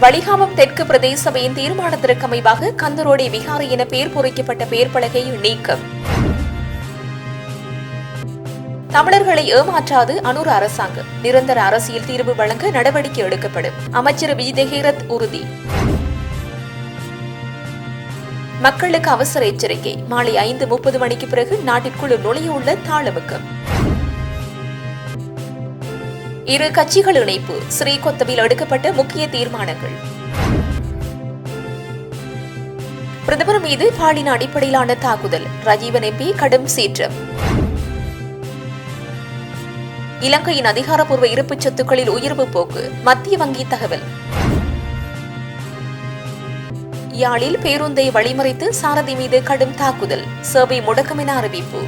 வலிகாமம் தெற்கு பிரதேச சபையின் தீர்மானத்திற்கு அமைவாக கந்தரோடை விகாரை என பெயர் பொறிக்கப்பட்ட பெயர் பலகை நீக்கம். தமிழர்களை ஏமாற்றாது அனுர் அரசாங்கம். நிரந்தர அரசியல் தீர்வு வழங்க நடவடிக்கை எடுக்கப்படும். அமைச்சர் விஜயஹேரத் உறுதி. மக்களுக்கு அவசர எச்சரிக்கை. மாலை ஐந்து முப்பது மணிக்கு பிறகு நாட்டிற்குள் நுழைய உள்ள தாளமுக்கம். இரு கட்சிகள் இணைப்பு. ஸ்ரீகொத்தவில் எடுக்கப்பட்ட முக்கிய தீர்மானங்கள். பிரதமர் மீது பாலின அடிப்படையிலான தாக்குதல். ரஜீவன் எம்பி கடும் சீற்றம். இலங்கையின் அதிகாரப்பூர்வ இருப்பு சொத்துக்களில் உயர்வு போக்கு. மத்திய வங்கி தகவல். யாழில் பேருந்தை வழிமறைத்து சாரதி மீது கடும் தாக்குதல். சேவை முடக்கம் என அறிவிப்பு.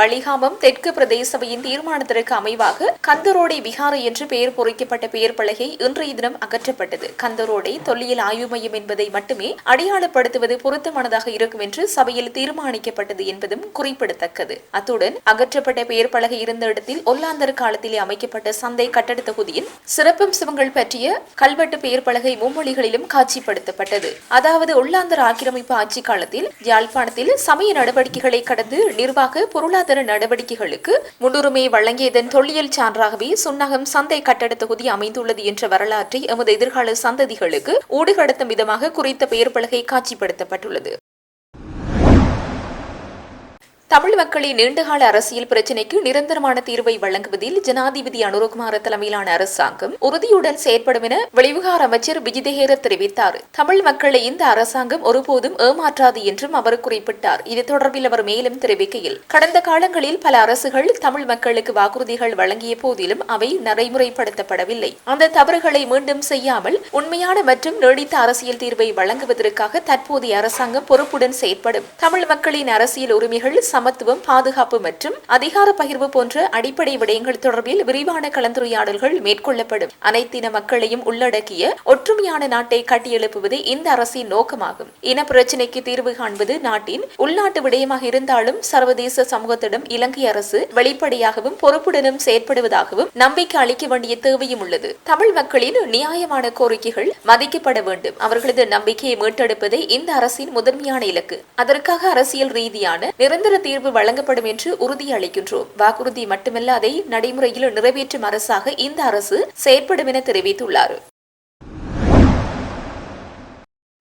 வலிகாமம் தெற்கு பிரதேச சபையின் தீர்மானத்திற்கு அமைவாக கந்தரோடை விகாரை என்று பெயர் பொறிக்கப்பட்ட பெயர் பலகை இன்றைய தினம் அகற்றப்பட்டது. கந்தரோடை தொல்லியல் ஆய்வு மையம் என்பதை மட்டுமே அடையாளப்படுத்துவது பொருத்தமானதாக இருக்கும் என்று சபையில் தீர்மானிக்கப்பட்டது என்பதும் குறிப்பிடத்தக்கது. அத்துடன் அகற்றப்பட்ட பெயர் பலகை இருந்த இடத்தில் ஒல்லாந்தர் காலத்திலே அமைக்கப்பட்ட சந்தை கட்டட தொகுதியின் சிறப்பம்சங்கள் பற்றிய கல்வெட்டு பெயர் பலகை மும்மொழிகளிலும் காட்சிப்படுத்தப்பட்டது. அதாவது ஒல்லாந்தர் ஆக்கிரமிப்பு ஆட்சி காலத்தில் யாழ்ப்பாணத்தில் சமய நடவடிக்கைகளை கடந்து நிர்வாக பொருளாதார பொருளாதார நடவடிக்கைகளுக்கு முன்னுரிமை வழங்கியதன் தொல்லியல் சான்றாகவே சுன்னகம் சந்தை கட்டட தொகுதி அமைந்துள்ளது என்ற வரலாற்றை எமது எதிர்கால சந்ததிகளுக்கு ஊடுகடத்தும் விதமாக குறித்த பெயர் பலகை காட்சிப்படுத்தப்பட்டுள்ளது. தமிழ் மக்களின் நீண்டகால அரசியல் பிரச்சினைக்கு நிரந்தரமான தீர்வை வழங்குவதில் ஜனாதிபதி அனுரகுமார தலைமையிலான அரசாங்கம் உறுதியுடன் செயற்படும் என வெளிவிகார அமைச்சர் விஜிதேகர தெரிவித்தார். தமிழ் மக்களை இந்த அரசாங்கம் ஒருபோதும் ஏமாற்றாது என்றும் அவர் குறிப்பிட்டார். இது தொடர்பில் அவர் மேலும் தெரிவிக்கையில் கடந்த காலங்களில் பல அரசுகள் தமிழ் மக்களுக்கு வாக்குறுதிகள் வழங்கிய போதிலும் அவை நடைமுறைப்படுத்தப்படவில்லை. அந்த தவறுகளை மீண்டும் செய்யாமல் உண்மையான மற்றும் நீடித்த அரசியல் தீர்வை வழங்குவதற்காக தற்போதைய அரசாங்கம் பொறுப்புடன் செயற்படும். தமிழ் மக்களின் அரசியல் உரிமைகள் சமத்துவம் பாதுகாப்பு மற்றும் அதிகார பகிர்வு போன்ற அடிப்படை விடயங்கள் தொடர்பில் விரிவான கலந்துரையாடல்கள் மேற்கொள்ளப்படும். அனைத்தின மக்களையும் உள்ளடக்கிய ஒற்றுமையான நாட்டை கட்டியெழுப்புவது இந்த அரசின் நோக்கமாகும். இன பிரச்சினைக்கு தீர்வு காண்பது நாட்டின் உள்நாட்டு விடயமாக இருந்தாலும் சர்வதேச சமூகத்திடம் இலங்கை அரசு வெளிப்படையாகவும் பொறுப்புடனும் செயற்படுவதாகவும் நம்பிக்கை அளிக்க வேண்டிய தேவையும் உள்ளது. தமிழ் மக்களின் நியாயமான கோரிக்கைகள் மதிக்கப்பட வேண்டும். அவர்களது நம்பிக்கையை மீட்டெடுப்பதே இந்த அரசின் முதன்மையான இலக்கு. அதற்காக அரசியல் ரீதியான நிரந்தர தீர்வு வழங்கப்படும் என்று உறுதியளிக்கின்றோம். வாக்குறுதி மட்டுமல்ல அதை நடைமுறையில் நிறைவேற்றும் அரசாக இந்த அரசு செயற்படும் என தெரிவித்துள்ளார்.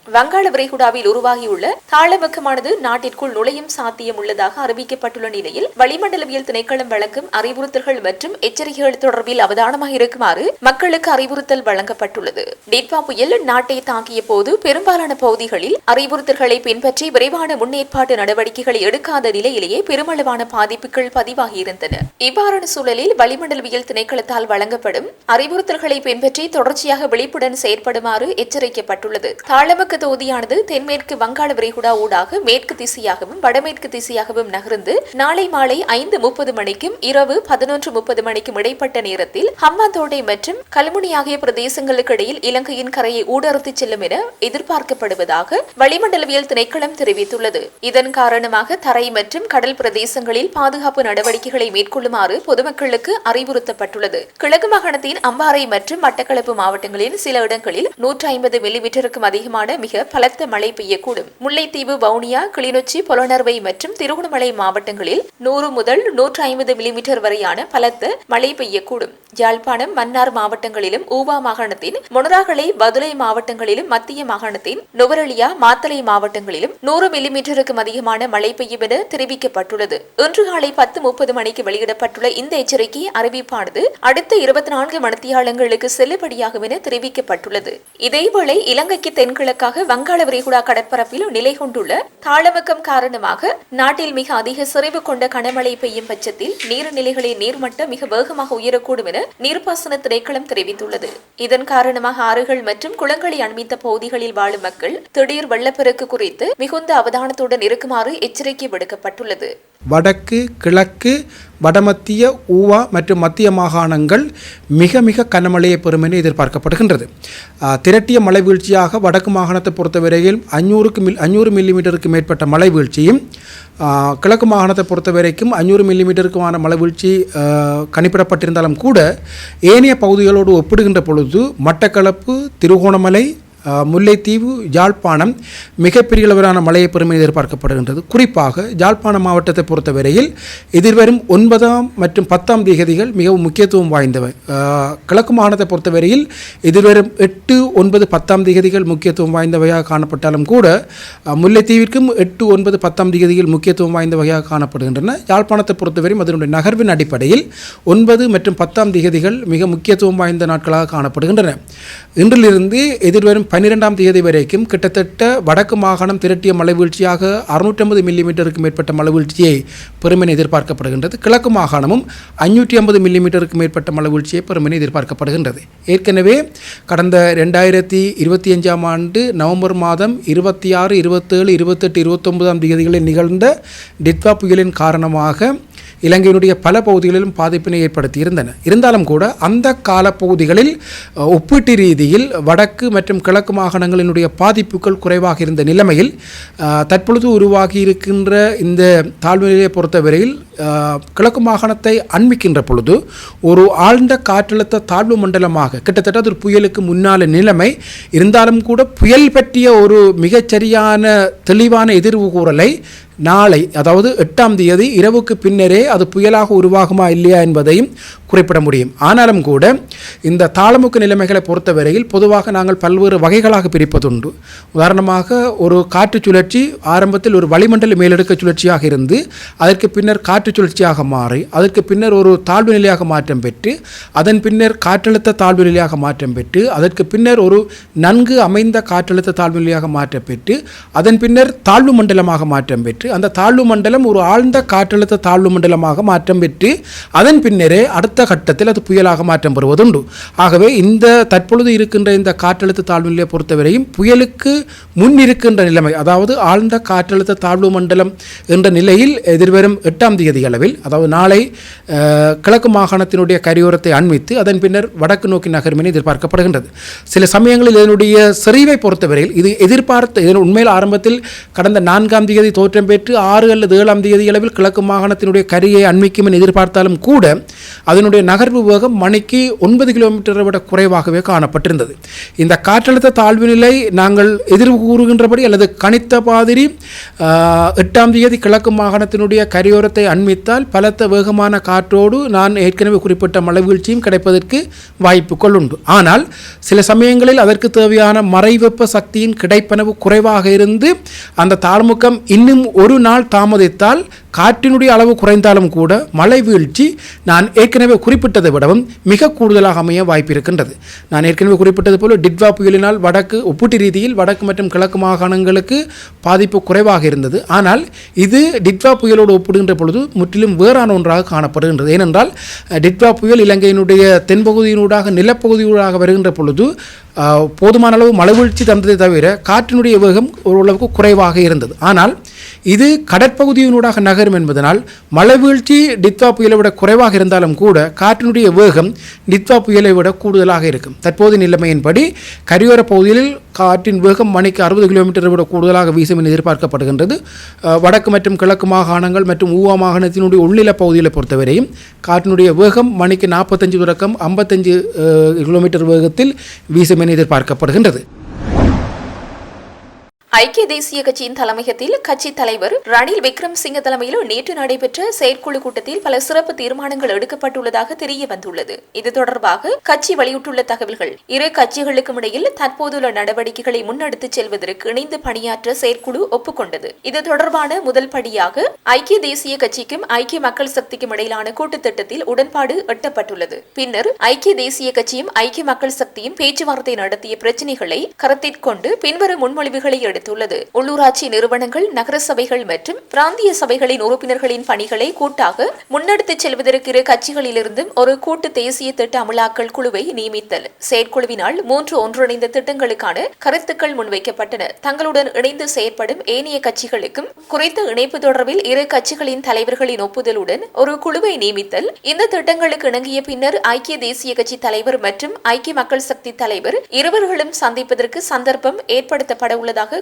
வங்காள விரைகுடாவில் உருவாகியுள்ள தாளவக்கமானது நாட்டிற்குள் நுழையும் சாத்தியம் உள்ளதாக அறிவிக்கப்பட்டுள்ள நிலையில் வளிமண்டலவியல் திணைக்களம் வழங்கும் அறிவுறுத்தல்கள் மற்றும் எச்சரிக்கைகள் தொடர்பில் அவதானமாக இருக்குமாறு மக்களுக்கு அறிவுறுத்தல் வழங்கப்பட்டுள்ளது. டிட்வா புயல் நாட்டை தாக்கிய போது பெரும்பாலான பகுதிகளில் அறிவுறுத்தல்களை பின்பற்றி விரைவான முன்னேற்பாட்டு நடவடிக்கைகளை எடுக்காத நிலையிலேயே பெருமளவான பாதிப்புகள் பதிவாகியிருந்தன. இவ்வாறான சூழலில் வளிமண்டலவியல் திணைக்களத்தால் வழங்கப்படும் அறிவுறுத்தல்களை பின்பற்றி தொடர்ச்சியாக விழிப்புடன் செயற்படுமாறு எச்சரிக்கப்பட்டுள்ளது. தாளமுக்க கிழக்கு தொகுதியானது தென்மேற்கு வங்காள விரைகுடா ஊடாக மேற்கு திசையாகவும் வடமேற்கு திசையாகவும் நகர்ந்து நாளை மாலை ஐந்து முப்பது மணிக்கும் இரவு பதினொன்று முப்பது மணிக்கும் இடைப்பட்ட நேரத்தில் ஹம்மாந்தோட்டை மற்றும் கல்முனி ஆகிய பிரதேசங்களுக்கு இடையில் இலங்கையின் கரையை ஊடறுத்துச் செல்லும் என எதிர்பார்க்கப்படுவதாக வளிமண்டலவியல் திணைக்களம் தெரிவித்துள்ளது. இதன் காரணமாக தரை மற்றும் கடல் பிரதேசங்களில் பாதுகாப்பு நடவடிக்கைகளை மேற்கொள்ளுமாறு பொதுமக்களுக்கு அறிவுறுத்தப்பட்டுள்ளது. கிழக்கு மாகாணத்தின் அம்பாறை மற்றும் மட்டக்களப்பு மாவட்டங்களின் சில இடங்களில் நூற்றி ஐம்பது மில்லிமீட்டருக்கும் அதிகமான மிக பலத்த மழை பெய்யக்கூடும். முல்லைத்தீவு வவுனியா கிளிநொச்சி புலனர்வை மற்றும் திருகோணமலை மாவட்டங்களில் நூறு முதல் நூற்று ஐம்பது மில்லிமீட்டர் வரையான பலத்த மழை பெய்யக்கூடும். யாழ்ப்பாணம் மன்னார் மாவட்டங்களிலும் ஊவா மாகாணத்தின் மொனராகலை பதுளை மாவட்டங்களிலும் மத்திய மாகாணத்தின் நுவரலியா மாத்தலை மாவட்டங்களிலும் நூறு மில்லிமீட்டருக்கும் அதிகமான மழை பெய்யும் என தெரிவிக்கப்பட்டுள்ளது. இன்று காலை பத்து முப்பது மணிக்கு வெளியிடப்பட்டுள்ள இந்த எச்சரிக்கை அறிவிப்பானது அடுத்த இருபத்தி நான்கு மணித்தியாலங்களுக்கு செல்லுபடியாகும் என தெரிவிக்கப்பட்டுள்ளது. இதேவேளை இலங்கைக்கு தென்கிழக்காக வங்காள விரிகுடா கடற்பரப்பில் நிலை கொண்டுள்ள தாளமுக்கம் காரணமாக நாட்டில் மிக அதிக சிறைவு கொண்ட கனமழை பெய்யும் பட்சத்தில் நீர்நிலைகளின் நீர்மட்டம் மிக வேகமாக உயரக்கூடும் என நீர்ப்பாசன திணைக்களம் தெரிவித்துள்ளது. இதன் காரணமாக ஆறுகள் மற்றும் குளங்களை அண்மித்த பகுதிகளில் வாழும் மக்கள் திடீர் வெள்ளப்பெருக்கு குறித்து மிகுந்த அவதானத்துடன் இருக்குமாறு எச்சரிக்கை விடுக்கப்பட்டுள்ளது. வடக்கு கிழக்கு வடமத்திய ஊவா மற்றும் மத்திய மாகாணங்கள் மிக மிக கனமழையை பெறும் என எதிர்பார்க்கப்படுகின்றது. திரட்டிய மழை வீழ்ச்சியாக வடக்கு மாகாணத்தை பொறுத்தவரையில் அஞ்சூறுக்கு மில் அஞ்சூறு மில்லிமீட்டருக்கு மேற்பட்ட மழை வீழ்ச்சியும் கிழக்கு மாகாணத்தை பொறுத்த வரைக்கும் அஞ்சூறு மில்லிமீட்டருக்குமான மழை வீழ்ச்சி கணிப்பிடப்பட்டிருந்தாலும் கூட ஏனைய பகுதிகளோடு ஒப்பிடுகின்ற பொழுது மட்டக்களப்பு திருகோணமலை முல்லைத்தீவு யாழ்ப்பாணம் மிகப்பெரிய அளவிலான மழையை பெருமை எதிர்பார்க்கப்படுகின்றது. குறிப்பாக யாழ்ப்பாணம் மாவட்டத்தை பொறுத்தவரையில் எதிர்வரும் ஒன்பதாம் மற்றும் பத்தாம் தேதிகள் மிகவும் முக்கியத்துவம் வாய்ந்தவை. கிழக்கு மாகாணத்தை பொறுத்தவரையில் எதிர்வரும் எட்டு ஒன்பது பத்தாம் தேதிகள் முக்கியத்துவம் வாய்ந்த வகையாக காணப்பட்டாலும் கூட முல்லைத்தீவிற்கும் எட்டு ஒன்பது பத்தாம் தேதிகள் முக்கியத்துவம் வாய்ந்த வகையாக காணப்படுகின்றன யாழ்ப்பாணத்தை பொறுத்தவரையும் அதனுடைய நகர்வின் அடிப்படையில் ஒன்பது மற்றும் பத்தாம் தேதிகள் மிக முக்கியத்துவம் வாய்ந்த நாட்களாக காணப்படுகின்றன. இன்றிலிருந்து எதிர்வரும் பன்னிரெண்டாம் தேதி வரைக்கும் கிட்டத்தட்ட வடக்கு மாகாணம் திரட்டிய மழை வீழ்ச்சியாக அறுநூற்றம்பது மில்லிமீட்டருக்கு மேற்பட்ட மழை வீழ்ச்சியை எதிர்பார்க்கப்படுகின்றது. கிழக்கு மாகாணமும் ஐநூற்றி ஐம்பது மில்லிமீட்டருக்கு மேற்பட்ட மழை வீழ்ச்சியை எதிர்பார்க்கப்படுகின்றது. ஏற்கனவே கடந்த ரெண்டாயிரத்தி இருபத்தி அஞ்சாம் ஆண்டு நவம்பர் மாதம் இருபத்தி ஆறு இருபத்தேழு இருபத்தெட்டு இருபத்தொன்பதாம் தேதிகளில் நிகழ்ந்த டிட்வா புயலின் காரணமாக இலங்கையினுடைய பல பகுதிகளிலும் பாதிப்பினை ஏற்படுத்தியிருந்தன. இருந்தாலும் கூட அந்த காலப்பகுதிகளில் ஒப்பீட்டு ரீதியில் வடக்கு மற்றும் கிழக்கு மாகாணங்களினுடைய பாதிப்புகள் குறைவாக இருந்த நிலைமையில் தற்பொழுது உருவாகி இருக்கின்ற இந்த தாழ்நிலையை பொறுத்தவரையில் கிழக்கு மாகாணத்தை அண்மிக்கின்ற பொழுது ஒரு ஆழ்ந்த காற்றழுத்த தாழ்வு மண்டலமாக கிட்டத்தட்ட ஒரு புயலுக்கு முன்னால நிலைமை இருந்தாலும் கூட புயல் பற்றிய ஒரு மிகச்சரியான தெளிவான எதிர்வு கூறலை நாளை அதாவது எட்டாம் தேதி இரவுக்கு பின்னரே அது புயலாக உருவாகுமா இல்லையா என்பதையும் குறிப்பிட முடியும். ஆனாலும் கூட இந்த தாளமுக்கு நிலைமைகளை பொறுத்தவரையில் பொதுவாக நாங்கள் பல்வேறு வகைகளாக பிரிப்பதுண்டு. உதாரணமாக ஒரு காற்று சுழற்சி ஆரம்பத்தில் ஒரு வளிமண்டல மேலடுக்கு சுழற்சியாக இருந்து அதற்கு பின்னர் காற்று சுழற்சியாக மாறி அதற்கு பின்னர் ஒரு தாழ்வு நிலையாக மாற்றம் பெற்று அதன் பின்னர் காற்றழுத்த தாழ்வு நிலையாக மாற்றம் பெற்று அதற்கு பின்னர் ஒரு நன்கு அமைந்த காற்றழுத்த தாழ்வு நிலையாக மாற்றம் பெற்று அதன் பின்னர் தாழ்வு மண்டலமாக மாற்றம் பெற்று பெற்று அந்த தாழ்வு மண்டலம் ஒரு ஆழ்ந்த காற்றழுத்த தாழ்வு மண்டலமாக மாற்றம் பெற்று அதன் பின்னரே அடுத்த கட்டத்தில் அது புயலாக மாற்றம் பெறுவதுண்டு. ஆகவே இந்த தற்பொழுது இருக்கின்ற இந்த காற்றழுத்த தாழ்வு நிலையை பொறுத்தவரையும் புயலுக்கு முன் இருக்கின்ற நிலைமை அதாவது ஆழ்ந்த காற்றழுத்த தாழ்வு மண்டலம் என்ற நிலையில் எதிர்வரும் எட்டாம் தேதி அளவில் அதாவது நாளை கிழக்கு மாகாணத்தினுடைய கரையோரத்தை அண்மித்து அதன் பின்னர் வடக்கு நோக்கி நகரும் என எதிர்பார்க்கப்படுகின்றது. சில சமயங்களில் இதனுடைய செறிவை பொறுத்தவரையில் இது எதிர்பார்த்த இதன் உண்மையில் ஆரம்பத்தில் கடந்த நான்காம் தேதி தோற்றம் பெற்று ஆறு அல்லது ஏழாம் தேதி அளவில் கிழக்கு மாகாணத்தினுடைய கரியை அண்மைக்கும் என எதிர்பார்த்தாலும் கூட அதனுடைய நகர்வு வேகம் மணிக்கு ஒன்பது கிலோமீட்டரை விட குறைவாகவே காணப்பட்டிருந்தது. இந்த காற்றழுத்த தாழ்வு நிலை நாங்கள் எதிர்வு கூறுகின்றபடி அல்லது கணித்த மாதிரி எட்டாம் தேதி கிழக்கு மாகாணத்தினுடைய கரையோரத்தை அண்மித்தால் பலத்த வேகமான காற்றோடு நான் ஏற்கனவே குறிப்பிட்ட மழைவீழ்ச்சியும் கிடைப்பதற்கு வாய்ப்புகள் உண்டு. ஆனால் சில சமயங்களில் அதற்கு தேவையான மறைவெப்ப சக்தியின் கிடைப்பனவு குறைவாக இருந்து அந்த தாழ்முக்கம் இன்னும் ஒரு நாள் தாமதித்தால் காற்றினுடைய அளவு குறைந்தாலும் கூட மழை வீழ்ச்சி நான் ஏற்கனவே குறிப்பிட்டதை விடவும் மிக கூடுதலாக அமைய வாய்ப்பு இருக்கின்றது நான் ஏற்கனவே குறிப்பிட்டது போல டிட்வா புயலினால் வடக்கு ஒப்பீட்டு ரீதியில் வடக்கு மற்றும் கிழக்கு மாகாணங்களுக்கு பாதிப்பு குறைவாக இருந்தது. ஆனால் இது டிட்வா புயலோடு ஒப்பிடுகின்ற பொழுது முற்றிலும் வேறான ஒன்றாக காணப்படுகின்றது. ஏனென்றால் டிட்வா புயல் இலங்கையினுடைய தென்பகுதியினூடாக நிலப்பகுதியூடாக வருகின்ற பொழுது போதுமான அளவு மழை வீழ்ச்சி தந்ததை தவிர காற்றினுடைய வேகம் ஓரளவுக்கு குறைவாக இருந்தது. ஆனால் இது கடற்பகுதியினூடாக நகரும் என்பதனால் மழை வீழ்ச்சி டித்வா புயலை விட குறைவாக இருந்தாலும் கூட காற்றினுடைய வேகம் டித்வா புயலை விட கூடுதலாக இருக்கும். தற்போது நிலைமையின்படி கரையோர பகுதியில் காற்றின் வேகம் மணிக்கு அறுபது கிலோமீட்டரை விட கூடுதலாக வீசும் என எதிர்பார்க்கப்படுகின்றது. வடக்கு மற்றும் கிழக்கு மாகாணங்கள் மற்றும் ஊவா மாகாணத்தினுடைய உள்நில பகுதிகளை பொறுத்தவரையும் காற்றினுடைய வேகம் மணிக்கு நாற்பத்தஞ்சு தொடக்கம் ஐம்பத்தஞ்சு கிலோமீட்டர் வேகத்தில் வீசும் என எதிர்பார்க்கப்படுகின்றது. ஐக்கிய தேசிய கட்சியின் தலைமையகத்தில் கட்சி தலைவர் ரணில் விக்ரம் சிங்க தலைமையில் நேற்று நடைபெற்ற செயற்குழு கூட்டத்தில் பல சிறப்பு தீர்மானங்கள் எடுக்கப்பட்டுள்ளதாக தெரிய வந்துள்ளது. இது தொடர்பாக கட்சி வெளியிட்டுள்ள தகவல்கள் இரு கட்சிகளுக்கும் இடையில் தற்போதுள்ள நடவடிக்கைகளை முன்னெடுத்துச் செல்வதற்கு இணைந்து பணியாற்ற செயற்குழு ஒப்புக்கொண்டது. இது தொடர்பான முதல் படியாக ஐக்கிய தேசிய கட்சிக்கும் ஐக்கிய மக்கள் சக்திக்கும் இடையிலான கூட்டுத் திட்டத்தில் உடன்பாடு எட்டப்பட்டுள்ளது. பின்னர் ஐக்கிய தேசிய கட்சியும் ஐக்கிய மக்கள் சக்தியும் பேச்சுவார்த்தை நடத்திய பிரச்சினைகளை கருத்திற்கொண்டு பின்வரும் முன்மொழிவுகளை எடுத்து விடுத்துள்ளது உள்ளூராட்சி நிறுவனங்கள் நகர சபைகள் மற்றும் பிராந்திய சபைகளின் உறுப்பினர்களின் பணிகளை கூட்டாக முன்னெடுத்துச் செல்வதற்கு இரு கட்சிகளிலிருந்தும் ஒரு கூட்டு தேசிய திட்ட அமலாக்கல் குழுவை நியமித்தல். செயற்குழுவினால் மூன்று ஒன்றிணைந்த திட்டங்களுக்கான கருத்துக்கள் முன்வைக்கப்பட்டன. தங்களுடன் இணைந்து செயற்படும் ஏனைய கட்சிகளுக்கும் குறித்த இணைப்பு தொடர்பில் இரு கட்சிகளின் தலைவர்களின் ஒப்புதலுடன் ஒரு குழுவை நியமித்தல். இந்த திட்டங்களுக்கு இணங்கிய பின்னர் ஐக்கிய தேசிய கட்சி தலைவர் மற்றும் ஐக்கிய மக்கள் சக்தி தலைவர் இருவர்களும் சந்திப்பதற்கு சந்தர்ப்பம் ஏற்படுத்தப்பட உள்ளதாக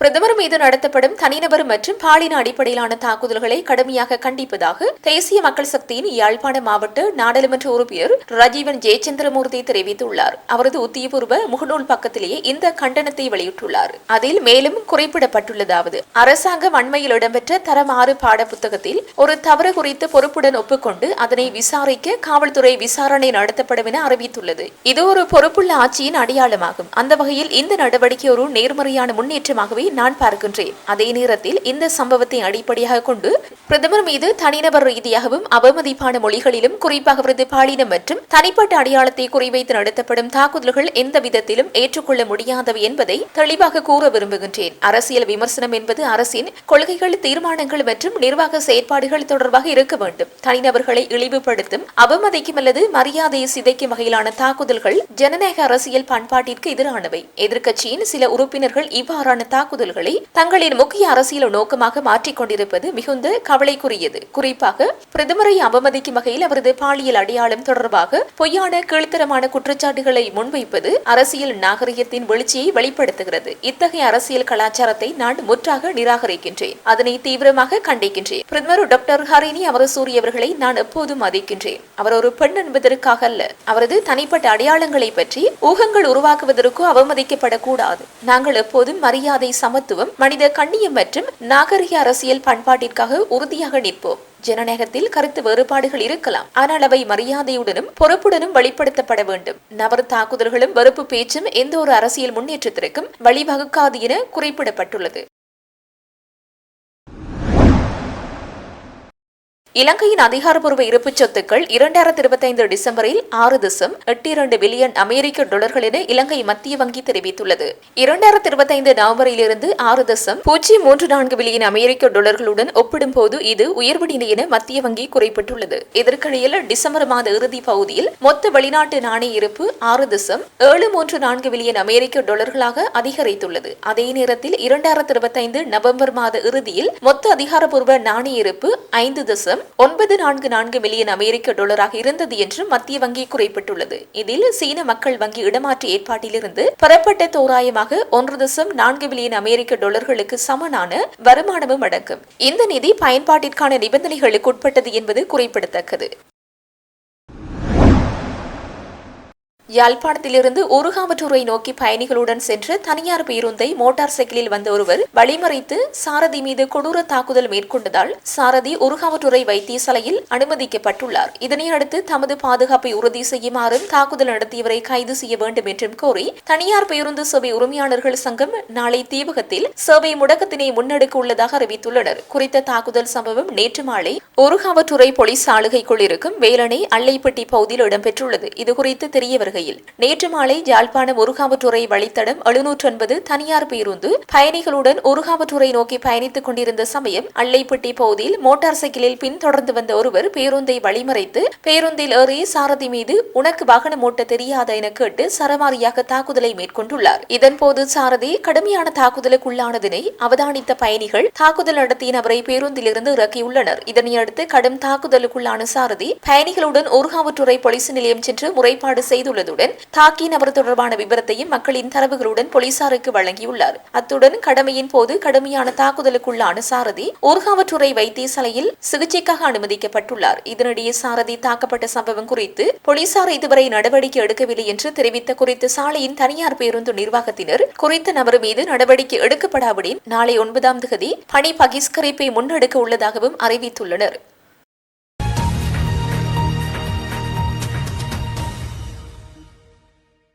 பிரதமர் மீது நடத்தப்படும் தனிநபர் மற்றும் பாலின அடிப்படையிலான தாக்குதல்களை கடுமையாக கண்டிப்பதாக தேசிய மக்கள் சக்தியின் யாழ்ப்பாண மாவட்ட நாடாளுமன்ற உறுப்பினர் ரஜீவன் ஜெயச்சந்திரமூர்த்தி தெரிவித்துள்ளார். அவரது உத்தியபூர்வ முகநூல் பக்கத்திலேயே இந்த கண்டனத்தை வெளியிட்டுள்ளார். அதில் மேலும் குறிப்பிடப்பட்டுள்ளதாவது அரசாங்க வன்மையில் இடம்பெற்ற தரம் ஆறு பாட புத்தகத்தில் ஒரு தவறு குறித்து பொறுப்புடன் ஒப்புக்கொண்டு அதனை விசாரிக்க காவல்துறை விசாரணை நடத்தப்படும் என அறிவித்துள்ளது. இது ஒரு பொறுப்புள்ள ஆட்சியின் அடையாளமாகும். அந்த வகையில் இந்த நடவடிக்கை ஒரு நேர்மறையான முன்னேற்றமாகவே நான் பார்க்கின்றேன். அதே நேரத்தில் இந்த சம்பவத்தை அடிப்படையாக கொண்டு பிரதமர் மீது தனிநபர் ரீதியாகவும் அவமதிப்பான மொழிகளிலும் குறிப்பாக அவரது பாலினம் மற்றும் தனிப்பட்ட அடையாளத்தை குறிவைத்து நடத்தப்படும் தாக்குதல்கள் எந்த விதத்திலும் ஏற்றுக்கொள்ள முடியாதவை என்பதை தெளிவாக கூற விரும்புகின்றேன். அரசியல் விமர்சனம் என்பது அரசின் கொள்கைகள் தீர்மானங்கள் மற்றும் நிர்வாக செயற்பாடுகள் தொடர்பாக இருக்க வேண்டும். தனிநபர்களை இழிவுபடுத்தும் அவமதிக்கும் அல்லது மரியாதையை சிதைக்கும் வகையிலான தாக்குதல்கள் ஜனநாயக அரசியல் பண்பாட்டிற்கு எதிரானவை. எதிர்க்கட்சியின் சில உறுப்பினர்கள் இவ்வாறான தாக்குதல் தாக்குதல்களை தங்களின் முக்கிய அரசியல் நோக்கமாக மாற்றிக்கொண்டிருப்பது மிகுந்த கவலைக்குரியது. குறிப்பாக பிரதமரை அவமதிக்கும் வகையில் அவரது பாலியல் அடையாளம் தொடர்பாக பொய்யான கீழ்த்தரமான குற்றச்சாட்டுகளை முன்வைப்பது அரசியல் நாகரிகத்தின் வெளிச்சியை வெளிப்படுத்துகிறது. இத்தகைய அரசியல் கலாச்சாரத்தை நான் முற்றாக நிராகரிக்கின்றேன். அதனை தீவிரமாக கண்டிக்கின்றேன். பிரதமர் டாக்டர் ஹரிணி அமரசூரி அவர்களை நான் எப்போதும் மதிக்கின்றேன். அவர் ஒரு பெண் என்பதற்காக அல்ல அவரது தனிப்பட்ட அடையாளங்களை பற்றி ஊகங்கள் உருவாக்குவதற்கோ அவமதிக்கப்படக்கூடாது. நாங்கள் எப்போதும் மரியாதை சமத்துவம் மனித கண்ணியம் மற்றும் நாகரிக அரசியல் பண்பாட்டிற்காக உறுதியாக நிற்போம். ஜனநாயகத்தில் கருத்து வேறுபாடுகள் இருக்கலாம். ஆனால் அவை மரியாதையுடனும் பொறுப்புடனும் வெளிப்படுத்தப்பட வேண்டும். நபர் தாக்குதல்களும் வெறுப்பு பேச்சும் எந்த ஒரு அரசியல் முன்னேற்றத்திற்கும் வழிவகுக்காது என குறிப்பிடப்பட்டுள்ளது. இலங்கையின் அதிகாரப்பூர்வ இருப்பு சொத்துக்கள் இரண்டாயிரத்தி இருபத்தைந்து டிசம்பரில் ஆறு தசம் எட்டு இரண்டு பில்லியன் அமெரிக்க டாலர்கள் என இலங்கை மத்திய வங்கி தெரிவித்துள்ளது. இரண்டாயிரத்தி இருபத்தைந்து நவம்பரிலிருந்து ஆறு தசம் பூஜ்ஜியம் மூன்று நான்கு பில்லியன் அமெரிக்க டாலர்களுடன் ஒப்பிடும்போது இது உயர்வடைந்த என மத்திய வங்கி குறிப்பிட்டுள்ளது. இதற்கிடையில் டிசம்பர் மாத இறுதி பகுதியில் மொத்த வெளிநாட்டு நாணய இருப்பு ஆறு தசம் ஏழு மூன்று நான்கு பில்லியன் அமெரிக்க டாலர்களாக அதிகரித்துள்ளது. அதே நேரத்தில் இரண்டாயிரத்தி இருபத்தைந்து நவம்பர் மாத இறுதியில் மொத்த அதிகாரப்பூர்வ நாணய இருப்பு ஐந்து தசம் ஒன்பது நான்கு நான்கு மில்லியன் அமெரிக்க டாலராக இருந்தது என்று மத்திய வங்கி குறிப்பிட்டுள்ளது. இதில் சீன மக்கள் வங்கி இடமாற்று ஏற்பாட்டிலிருந்து பெறப்பட்ட தோராயமாக ஒன்று தசம் நான்கு மில்லியன் அமெரிக்க டாலர்களுக்கு சமனான வருமானமும் அடங்கும். இந்த நிதி பயன்பாட்டிற்கான நிபந்தனைகளுக்கு உட்பட்டது என்பது குறிப்பிடத்தக்கது. யாழ்ப்பாணத்திலிருந்து ஊருகாவற்றூரை நோக்கி பயணிகளுடன் சென்ற தனியார் பேருந்தை மோட்டார் சைக்கிளில் வந்த ஒருவர் வழிமறைத்து சாரதி மீது கொடூர தாக்குதல் மேற்கொண்டதால் சாரதி உருகாவற்றுறை வைத்தியசாலையில் அனுமதிக்கப்பட்டுள்ளார். இதனையடுத்து தமது பாதுகாப்பை உறுதி செய்யுமாறும் தாக்குதல் நடத்தியவரை கைது செய்ய வேண்டும் என்றும் கோரி தனியார் பேருந்து சேவை உரிமையாளர்கள் சங்கம் நாளை தீவகத்தில் சேவை முடக்கத்தினை முன்னெடுக்க உள்ளதாக அறிவித்துள்ளனர். குறித்த தாக்குதல் சம்பவம் நேற்று மாலை உருகாவற்றுறை போலீஸ் ஆளுகைக்குள் இருக்கும் வேலனை அள்ளைப்பட்டி பகுதியில் இடம்பெற்றுள்ளது. இதுகுறித்து தெரிய வருகிறது வருகையில் நேற்று மாலை ஜாழ்ப்பாணம் உருகாவற்றுறை வழித்தடம் எழுநூற்று ஒன்பது தனியார் பேருந்து பயணிகளுடன் உருகாவற்றுறை நோக்கி பயணித்துக் கொண்டிருந்த சமயம் அள்ளைப்பட்டி பகுதியில் மோட்டார் சைக்கிளில் பின் தொடர்ந்து வந்த ஒருவர் பேருந்தை வழிமறைத்து பேருந்தில் ஏறி சாரதி மீது உனக்கு வாகனம் ஓட்ட தெரியாத என கேட்டு சரமாரியாக தாக்குதலை மேற்கொண்டுள்ளார். இதன்போது சாரதி கடுமையான தாக்குதலுக்குள்ளானதனை அவதானித்த பயணிகள் தாக்குதல் நடத்திய நபரை பேருந்திலிருந்து இறக்கியுள்ளனர். இதனையடுத்து கடும் தாக்குதலுக்குள்ளான சாரதி பயணிகளுடன் ஊர்காவற்றுறை போலீஸ் நிலையம் சென்று முறைப்பாடு செய்துள்ளது. தாக்கிய நபர் தொடர்பான விவரத்தையும் மக்களின் தரவுகளுடன் போலீசாருக்கு வழங்கியுள்ளார். அத்துடன் கடமையின் போது கடுமையான தாக்குதலுக்குள்ளான சாரதி ஊர்காவற்றுறை வைத்தியசாலையில் சிகிச்சைக்காக அனுமதிக்கப்பட்டுள்ளார். இதனிடையே சாரதி தாக்கப்பட்ட சம்பவம் குறித்து போலீசார் இதுவரை நடவடிக்கை எடுக்கவில்லை என்று தெரிவித்த குறித்த சாலையின் தனியார் பேருந்து நிர்வாகத்தினர் குறித்த நபர் மீது நடவடிக்கை எடுக்கப்படாவிடின் நாளை ஒன்பதாம் தேதி பணி பகிஷ்கரிப்பை முன்னெடுக்க உள்ளதாகவும் அறிவித்துள்ளனர்.